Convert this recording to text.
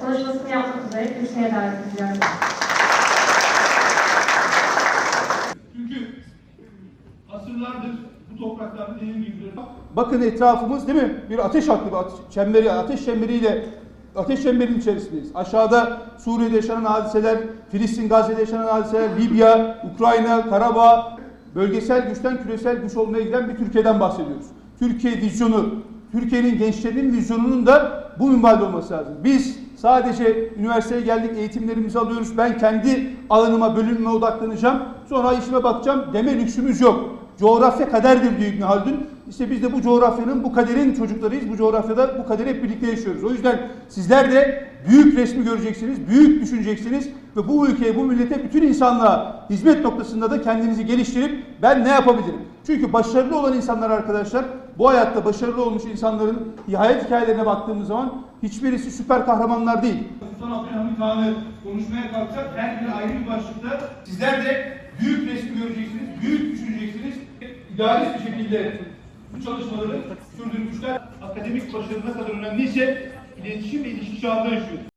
konuşmasını yapmak üzere kürsüye davet ediyorum. Çünkü asırlardır bu topraklarda dediğim gibi Bakın etrafımız değil mi? Bir ateş hattı, bir ateş çemberi, ateş çemberiyle ateş çemberinin içerisindeyiz. Aşağıda Suriye'de yaşanan hadiseler, Filistin, Gazze'de yaşanan hadiseler, Libya, Ukrayna, Karabağ, bölgesel güçten küresel güç olmaya giden bir Türkiye'den bahsediyoruz. Türkiye vizyonu, Türkiye'nin gençlerinin vizyonunun da bu minvalde olması lazım. Biz sadece üniversiteye geldik, eğitimlerimizi alıyoruz. Ben kendi alanıma, bölümüme odaklanacağım. Sonra işime bakacağım deme lüksümüz yok. Coğrafya kaderdir diyor İbn Haldun. İşte biz de bu coğrafyanın, bu kaderin çocuklarıyız. Bu coğrafyada bu kaderi hep birlikte yaşıyoruz. O yüzden sizler de büyük resmi göreceksiniz, büyük düşüneceksiniz ve bu ülkeye, bu millete, bütün insanlığa hizmet noktasında da kendinizi geliştirip ben ne yapabilirim? Çünkü başarılı olan insanlar arkadaşlar, bu hayatta başarılı olmuş insanların hayat hikayelerine baktığımız zaman hiçbirisi süper kahramanlar değil. Sultan Abdülhamit Han'ı konuşmaya kalkacak her biri ayrı bir başlıkta. Sizler de büyük resmi göreceksiniz, büyük düşüneceksiniz. İdealist bir şekilde bu çalışmaları sürdürmüşler. Akademik başarı ne kadar önemliyse iletişim ve ilişki çağında yaşıyoruz.